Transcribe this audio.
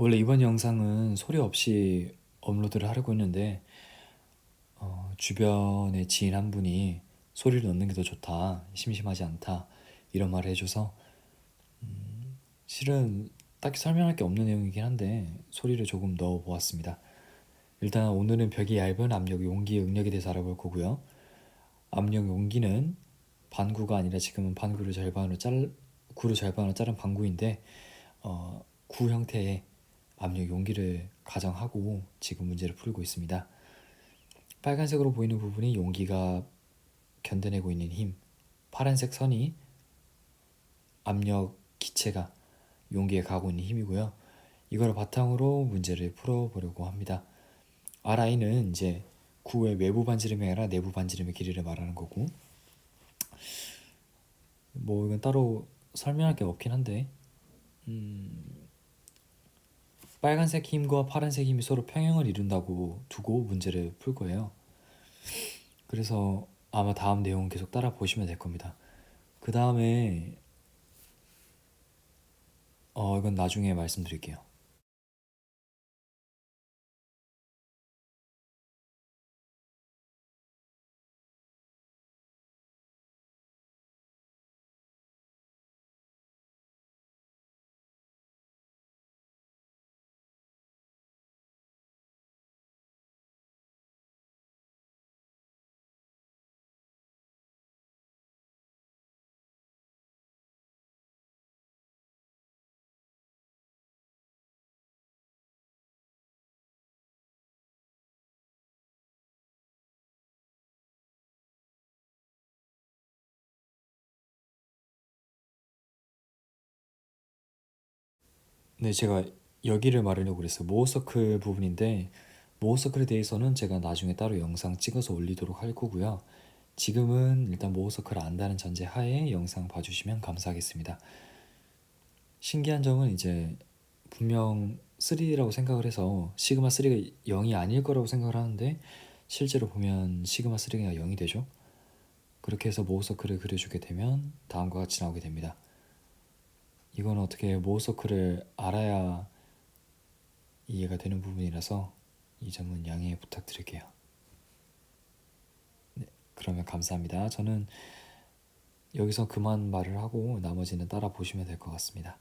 원래 이번 영상은 소리 없이 업로드를 하려고 했는데 어, 주변에 지인 한 분이 소리를 넣는 게 더 좋다, 심심하지 않다 이런 말을 해줘서 음, 실은 딱히 설명할 게 없는 내용이긴 한데 소리를 조금 넣어 보았습니다. 일단 오늘은 벽이 얇은 압력 용기 응력에 대해서 알아볼 거고요. 압력 용기는 반구가 아니라 지금은 반구를 절반으로 짤 구를 절반으로 자른 반구인데 어, 구 형태의 압력 용기를 가정하고 지금 문제를 풀고 있습니다. 빨간색으로 보이는 부분이 용기가 견뎌내고 있는 힘, 파란색 선이 압력 기체가 용기에 가고 있는 힘이고요. 이걸 바탕으로 문제를 풀어보려고 합니다. RI는 이제 구의 외부 반지름이 아니라 내부 반지름의 길이를 말하는 거고 뭐 이건 따로 설명할 게 없긴 한데 음, 빨간색 힘과 파란색 힘이 서로 평행을 이룬다고 두고 문제를 풀 거예요. 그래서 아마 다음 내용 계속 따라 보시면 될 겁니다. 그 다음에 어 이건 나중에 말씀드릴게요. 네, 제가 여기를 말하려고 그랬어요. 모어서클 부분인데 모어서클에 대해서는 제가 나중에 따로 영상 찍어서 올리도록 할 거고요. 지금은 일단 모어서클을 안다는 전제 하에 영상 봐주시면 감사하겠습니다. 신기한 점은 이제 분명 3라고 생각을 해서 시그마 3가 0이 아닐 거라고 생각을 하는데 실제로 보면 시그마 3가 0이 되죠. 그렇게 해서 모어서클을 그려주게 되면 다음과 같이 나오게 됩니다. 이건 어떻게 모어서클을 알아야 이해가 되는 부분이라서 이 점은 양해 부탁드릴게요. 네, 그러면 감사합니다. 저는 여기서 그만 말을 하고 나머지는 따라 보시면 될 것 같습니다.